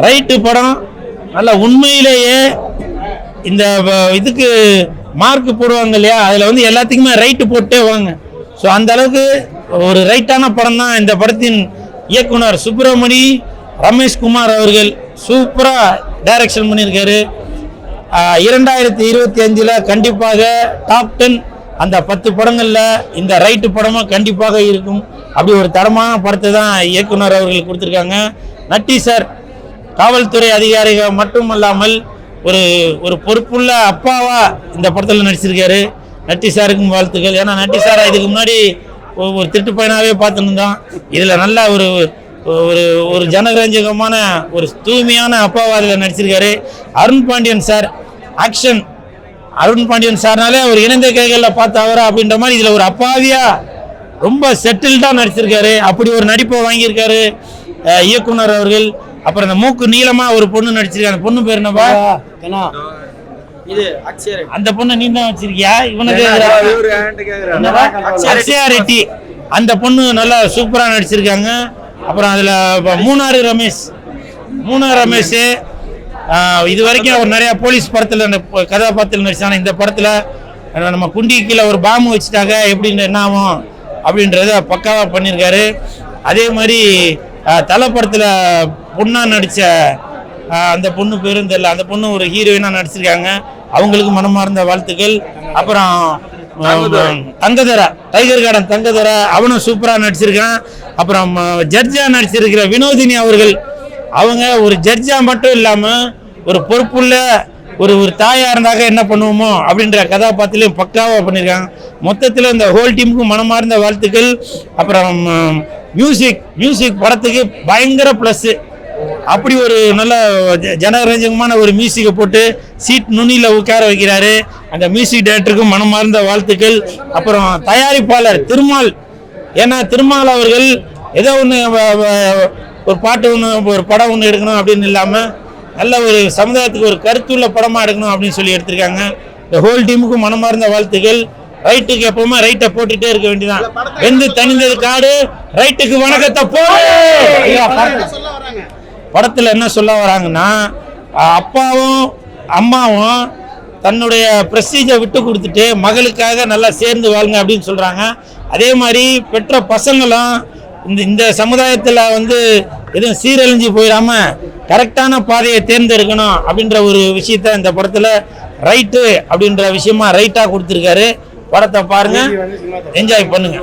Right படம். நல்ல உண்மையிலேயே இந்த இதுக்கு மார்க் போடுவாங்க இல்லையா? அதில் வந்து எல்லாத்துக்குமே ரைட்டு போட்டே வாங்க. ஸோ அந்த அளவுக்கு ஒரு ரைட்டான படம் தான் இந்த படத்தின் இயக்குனர் சுப்பிரமணி ரமேஷ்குமார் அவர்கள் சூப்பராக டைரக்ஷன் பண்ணியிருக்காரு. இரண்டாயிரத்தி இருபத்தி அஞ்சில் கண்டிப்பாக டாப் டென் அந்த பத்து படங்களில் இந்த ரைட்டு படமாக கண்டிப்பாக இருக்கும். அப்படி ஒரு தரமான படத்தை தான் இயக்குனர் அவர்கள் கொடுத்துருக்காங்க. நட்டி சார் காவல்துறை அதிகாரிகள் மட்டுமல்லாமல் ஒரு ஒரு பொறுப்புள்ள அப்பாவா இந்த படத்தில் நடிச்சிருக்காரு. நட்டி சாருக்கும் வாழ்த்துக்கள். ஏன்னா நட்டி சாரை இதுக்கு முன்னாடி ஒரு திருட்டு பையனாகவே பார்த்துருந்தோம் இதில் நல்ல ஒரு ஒரு ஒரு ஜனரஞ்சகமான ஒரு தூய்மையான அப்பாவா இதில் நடிச்சிருக்காரு. அருண் பாண்டியன் சார் ஆக்ஷன் அருண் பாண்டியன் சார்னாலே அவர் இணைந்த கைகளில் பார்த்தவரா அப்படின்ற மாதிரி இதில் ஒரு அப்பாவியா ரொம்ப செட்டில்டாக நடிச்சிருக்காரு. அப்படி ஒரு நடிப்பை வாங்கியிருக்காரு இயக்குனர் அவர்கள். அப்புறம் இந்த மூக்கு நீளமா ஒரு பொண்ணு நடிச்சிருக்காங்க அந்த பொண்ணு பேர் என்னப்பா? இது அந்த பொண்ணு நீ தான் வச்சிருக்கியா? இவனுக்கு? அக்ஷயா ரெட்டி. அந்த பொண்ணு நல்லா சூப்பரா நடிச்சிருக்காங்க. அப்புறம் அதுல மூணாறு ரமேஷ். மூணாறு ரமேஷ். இது வரைக்கும் அவர் நிறைய போலீஸ் படத்துல அந்த கதாபாத்திரத்தில் நடிச்சான இந்த படத்துல நம்ம குண்டி கீழே ஒரு பாம்பு வச்சுட்டாங்க. எப்படின்னு என்ன ஆகும்? அப்படின்றத பக்காவா பண்ணியிருக்காரு அதே மாதிரி தலை படத்துல பொண்ணா நடிச்ச ஆஹ் அந்த பொண்ணு பேரும் தெரியல. அந்த பொண்ணு ஒரு ஹீரோயினா நடிச்சிருக்காங்க. அவங்களுக்கு மனமார்ந்த வாழ்த்துக்கள். அப்புறம் தங்கதரா. Tiger garden தங்கதரா. அவனும் சூப்பரா நடிச்சிருக்கான். அப்புறம் ஜட்ஜா நடிச்சிருக்கிற வினோதினி அவர்கள். அவங்க ஒரு ஜட்ஜா மட்டும் இல்லாம ஒரு பொறுப்புள்ள ஒரு ஒரு தாயா இருந்தாக்க என்ன பண்ணுவோமோ அப்படின்ற கதாபாத்திரம் பக்காவா பண்ணியிருக்காங்க மொத்தத்தில் இந்த ஹோல் டீமுக்கும் மனமார்ந்த வாழ்த்துக்கள். அப்புறம் மியூசிக் மியூசிக் படத்துக்கு பயங்கர ப்ளஸ்ஸு அப்படி ஒரு நல்ல ஜனரஞ்சகமான ஒரு மியூசிக்கை போட்டு சீட் நுனியில் உட்கார வைக்கிறாரு. அந்த மியூசிக் டைரக்டருக்கும் மனமார்ந்த வாழ்த்துக்கள். அப்புறம் தயாரிப்பாளர் திருமால். ஏன்னா திருமால் அவர்கள் ஏதோ ஒன்று ஒரு பாட்டு ஒன்று ஒரு படம் ஒன்று எடுக்கணும் அப்படின்னு இல்லாமல் நல்ல ஒரு சமுதாயத்துக்கு ஒரு கருத்துள்ள படமாக எடுக்கணும் அப்படின்னு சொல்லி எடுத்திருக்காங்க. இந்த ஹோல் டீமுக்கும் மனமார்ந்த வாழ்த்துக்கள். ரைட்டுக்கு எப்பவுமே ரைட்டை போட்டுட்டே இருக்க வேண்டியதான் வெந்து தனிந்தது காடு. ரைட்டுக்கு வணக்கத்தை போடு! படத்தில் என்ன சொல்ல வராங்கன்னா அப்பாவும் அம்மாவும் தன்னுடைய ப்ரெஸ்டீஜை விட்டு கொடுத்துட்டு மகளுக்காக நல்லா சேர்ந்து வாழுங்க அப்படின்னு சொல்கிறாங்க அதே மாதிரி பெற்ற பசங்களும் இந்த இந்த சமுதாயத்தில் வந்து எதுவும் சீரழிஞ்சு போயிடாம கரெக்டான பாதையை தேர்ந்தெடுக்கணும் அப்படின்ற ஒரு விஷயத்த இந்த படத்தில் ரைட்டு அப்படின்ற விஷயமா ரைட்டாக கொடுத்துருக்காரு. படத்தை பாருங்க. என்ஜாய் பண்ணுங்க.